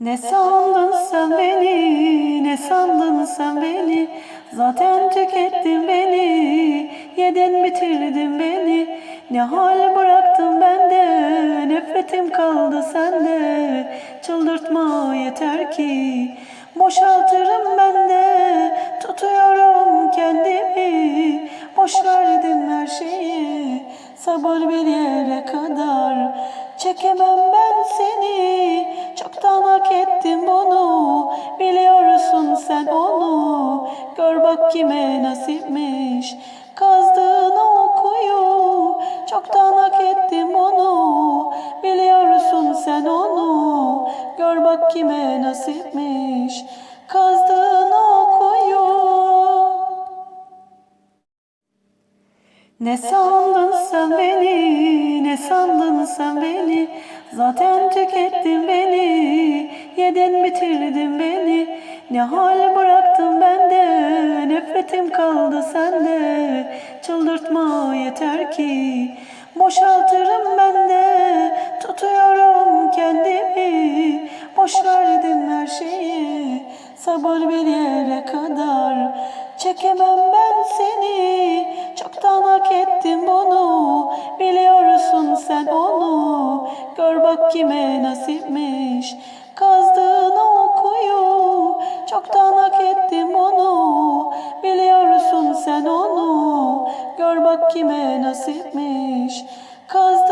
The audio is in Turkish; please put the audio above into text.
Ne sandın sen beni, ne sandın sen beni? Zaten tükettin beni, yedin bitirdin beni. Ne hal bıraktın bende, nefretim kaldı sende. Çıldırtma yeter ki, boşaltırım ben de. Tutuyorum kendimi, boş verdim her şeyi. Sabır bir yere kadar, çekemem ben seni nasipmiş Kazdığın o kuyu Çoktan hak ettim onu. Biliyorsun sen onu Gör bak kime nasipmiş. Kazdığın o kuyu ne sandın sen beni, ne sandın sen beni? Zaten tükettin beni, yedin bitirdin beni. Ne hal bıraktın bende, nefretim kaldı sende. Çıldırtma yeter ki. Boşaltırım ben de. Tutuyorum kendimi. Boş verdim her şeyi. Sabır bir yere kadar. Çekemem ben seni. Çoktan hak ettim bunu. Biliyorsun sen onu. Gör bak kime nasip mi kime nasipmiş. Kaz